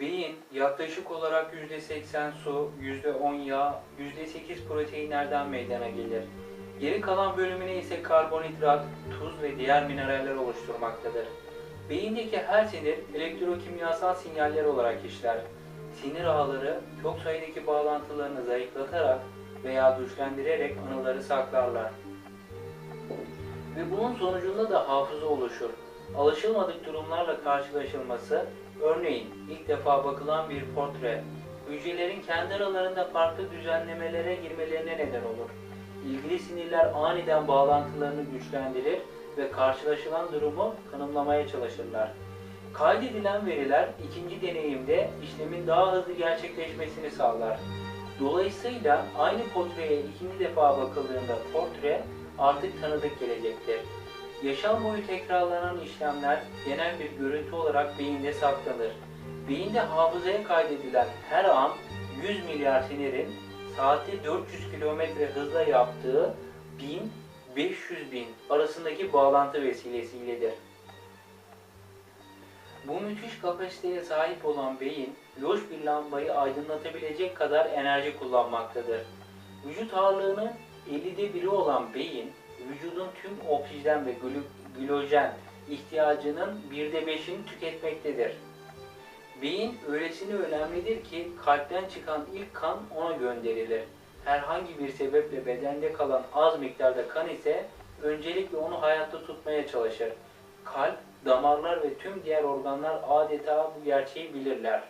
Beyin yaklaşık olarak %80 su, %10 yağ, %8 proteinlerden meydana gelir. Geri kalan bölümüne ise karbonhidrat, tuz ve diğer mineraller oluşturmaktadır. Beyindeki her sinir elektrokimyasal sinyaller olarak işler. Sinir ağları çok sayıdaki bağlantılarını zayıflatarak veya güçlendirerek anıları saklarlar. Ve bunun sonucunda da hafıza oluşur. Alışılmadık durumlarla karşılaşılması, örneğin ilk defa bakılan bir portre, hücrelerin kendi aralarında farklı düzenlemelere girmelerine neden olur. İlgili sinirler aniden bağlantılarını güçlendirir ve karşılaşılan durumu tanımlamaya çalışırlar. Kaydedilen veriler ikinci deneyimde işlemin daha hızlı gerçekleşmesini sağlar. Dolayısıyla aynı portreye ikinci defa bakıldığında portre artık tanıdık gelecektir. Yaşam boyu tekrarlanan işlemler genel bir görüntü olarak beyinde saklanır. Beyinde hafızaya kaydedilen her an 100 milyar sinirin saatte 400 kilometre hızla yaptığı 1000-500 bin arasındaki bağlantı vesilesiyledir. Bu müthiş kapasiteye sahip olan beyin, loş bir lambayı aydınlatabilecek kadar enerji kullanmaktadır. Vücut ağırlığının 50'de biri olan beyin, vücudun tüm oksijen ve glükojen ihtiyacının birde beşini tüketmektedir. Beyin öylesine önemlidir ki kalpten çıkan ilk kan ona gönderilir. Herhangi bir sebeple bedende kalan az miktarda kan ise öncelikle onu hayatta tutmaya çalışır. Kalp, damarlar ve tüm diğer organlar adeta bu gerçeği bilirler.